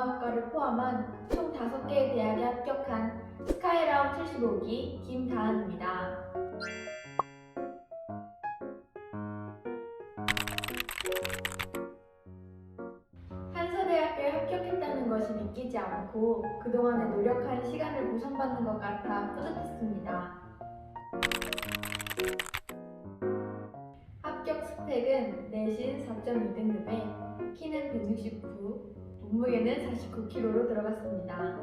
공항학과를 포함한 총 5개의 대학에 합격한 스카이라운 75기 김다은입니다. 한서대학교에 합격했다는 것이 믿기지 않고 그동안의 노력한 시간을 보상받는 것 같아 뿌듯했습니다. 합격 스펙은 내신 4.2등급에 키는 169, 몸무게는 49kg로 들어갔습니다.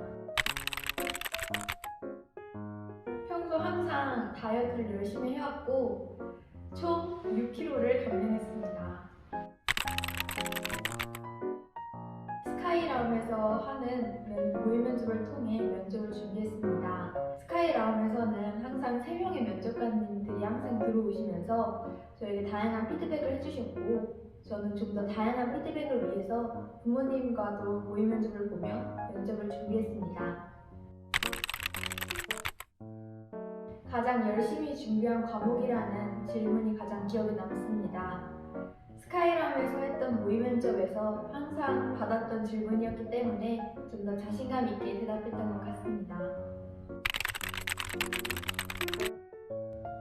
평소 항상 다이어트를 열심히 해왔고 총 6kg를 감량했습니다. 스카이라움에서 하는 면- 모의 면접을 통해 면접을 준비했습니다. 스카이라움에서는 항상 3명의 면접관님들이 항상 들어오시면서 저에게 다양한 피드백을 해주셨고 저는 좀 더 다양한 피드백을 위해서 부모님과도 모의 면접을 보며 면접을 준비했습니다. 가장 열심히 준비한 과목이라는 질문이 가장 기억에 남습니다. 스카이람에서 했던 모의 면접에서 항상 받았던 질문이었기 때문에 좀 더 자신감 있게 대답했던 것 같습니다.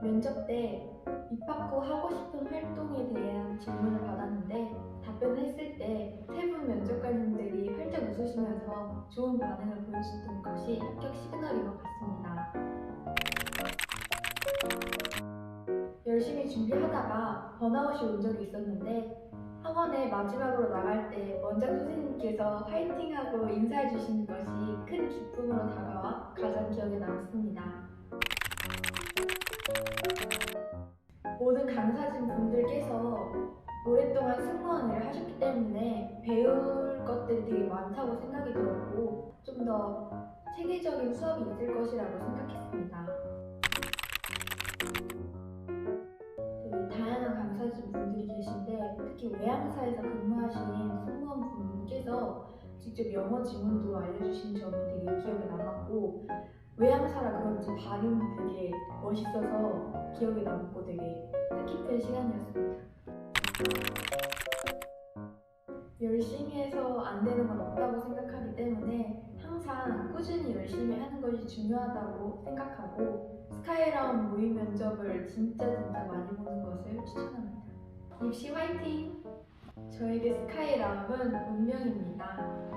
면접 때 입학 후 하고 싶은 활동에 대한 질문을 받았는데 답변을 했을 때 세 분 면접관님들이 활짝 웃으시면서 좋은 반응을 보여주셨던 것이 합격 시그널인 것 같습니다. 열심히 준비하다가 번아웃이 온 적이 있었는데 학원에 마지막으로 나갈 때 원장 선생님께서 화이팅하고 인사해 주시는 것이 큰 기쁨으로 다가와 가장 기억에 남습니다. 승무원 일을 하셨기 때문에 배울 것들이 되게 많다고 생각이 들었고 좀 더 체계적인 수업이 있을 것이라고 생각했습니다. 다양한 강사진 분들이 계신데 특히 외항사에서 근무하신 승무원 분께서 직접 영어 지문도 알려주신 점이 되게 기억에 남았고 외항사라 그런지 발음 되게 멋있어서 기억에 남고 되게 뜻깊은 시간이었습니다. 열심히 해서 안 되는 건 없다고 생각하기 때문에 항상 꾸준히 열심히 하는 것이 중요하다고 생각하고 스카이라운 모의 면접을 진짜 진짜 많이 보는 것을 추천합니다. 입시 화이팅! 저에게 스카이라운은 운명입니다.